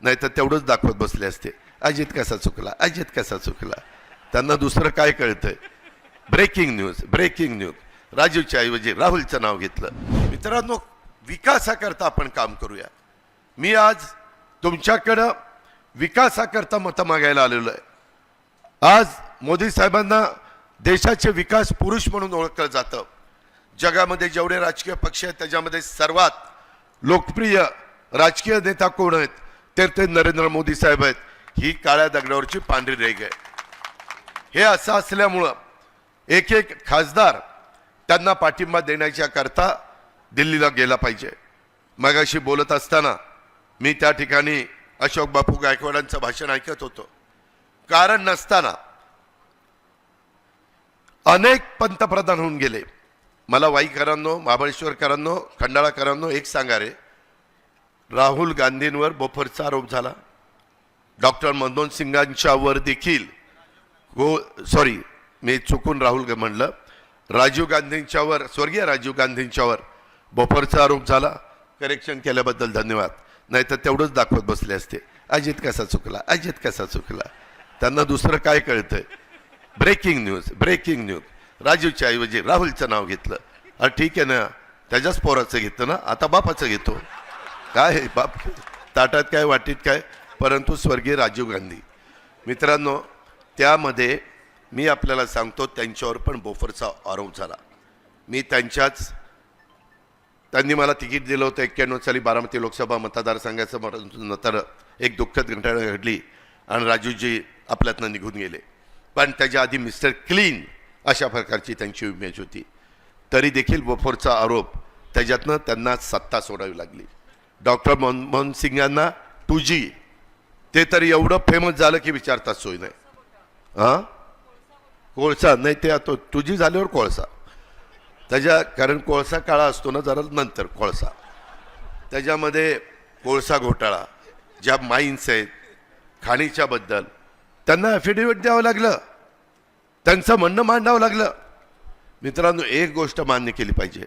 नाही तर तेवढंच दाखवत बसले असते. अजित कसा चुकला? अजित कसा चुकला? त्यांना दुसरं काय कळतंय? ब्रेकिंग न्यूज ब्रेकिंग न्यूज राजीवच्या ऐवजी राहुलचं नाव घेतलं. मित्रांनो विकासाकरता आपण काम करूया. मी आज तुमच्याकडं विकासाकरता मतं मागायला आलेलो आहे. आज मोदी साहेबांना देशाचे विकास पुरुष म्हणून ओळखलं जातं. जगामध्ये जेवढे राजकीय पक्ष आहेत त्याच्यामध्ये सर्वात लोकप्रिय राजकीय नेता कोण आहेत? तर ते नरेंद्र मोदी साहेब आहेत. ही काळ्या दगडावरची पांढरी रेग आहे. हे असं असल्यामुळं एक एक खासदार त्यांना पाठिंबा देण्याच्या करता दिल्लीला गेला पाहिजे. मगाशी बोलत असताना मी त्या ठिकाणी अशोक बापू गायकवाडांचं भाषण ऐकत होतो. कारण नसताना अनेक पंतप्रधान होऊन गेले. मला वाईकरांनो महाबळेश्वरकरांनो खंडाळाकरांनो एक सांगा रे. राहुल गांधींवर बोफरचा आरोप झाला. डॉक्टर मनमोहन सिंगांच्यावर देखील गो सॉरी मी चुकून राहुल म्हणलं. राजीव गांधींच्यावर स्वर्गीय राजीव गांधींच्यावर बोफरचा आरोप झाला. करेक्शन केल्याबद्दल धन्यवाद. नाही तर तेवढंच दाखवत बसले असते. अजित कसा चुकला? अजित कसा चुकला? त्यांना दुसरं काय कळतंय? ब्रेकिंग न्यूज ब्रेकिंग न्यूज राजीवच्या ऐवजी राहुलचं नाव घेतलं. अरे ठीक आहे ना. त्याच्याच पोराचं घेतं ना? आता बापाचं घेतो. काय बाप? ताटात काय वाटीत काय? परंतु स्वर्गीय राजीव गांधी. मित्रांनो त्यामध्ये मी आपल्याला सांगतो त्यांच्यावर पण बोफरचा आरोप झाला. मी त्यांच्याच त्यांनी मला तिकीट दिलं होतं एक्क्याण्णव साली बारामती लोकसभा मतदारसंघाचं परंतु नंतर एक दुःखद घटना घडली आणि राजूजी आपल्यातनं निघून गेले. पण त्याच्या आधी मिस्टर क्लीन अशा प्रकारची त्यांची इमेज होती. तरी देखील बोफोरचा आरोप त्याच्यातनं त्यांना सत्ता सोडावी लागली. डॉक्टर मनमोहन सिंग यांना टू जी ते तरी एवढं फेमस झालं की विचारतात सोय नाही. हां? कोळसा नाही ते आता टू जी झाल्यावर कोळसा. त्याच्या कारण कोळसा काळा असतो ना जरा नंतर कोळसा. त्याच्यामध्ये कोळसा घोटाळा ज्या माईन्स आहेत खाणीच्याबद्दल त्यांना ॲफिडेव्हिट द्यावं लागलं. त्यांचं म्हणणं मांडावं लागलं. मित्रांनो एक गोष्ट मान्य केली पाहिजे.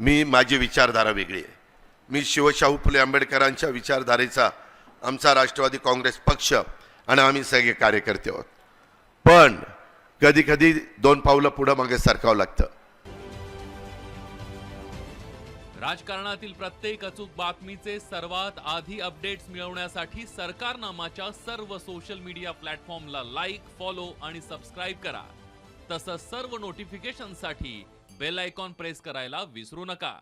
मी माझी विचारधारा वेगळी आहे. मी शिवशाहू फुले आंबेडकरांच्या विचारधारेचा आमचा राष्ट्रवादी काँग्रेस पक्ष आणि आम्ही सगळे कार्यकर्ते आहोत. पण कधी कधी दोन पावलं पुढं मागे सरकावं लागतं. राजकारणातील प्रत्येक अचूक बातमीचे सर्वात आधी अपडेट्स मिळवण्यासाठी सरकारनामाच्या सर्व सोशल मीडिया प्लॅटफॉर्मला लाईक फॉलो आणि सबस्क्राईब करा. तसंच सर्व नोटिफिकेशनसाठी बेल आयकॉन प्रेस करायला विसरू नका.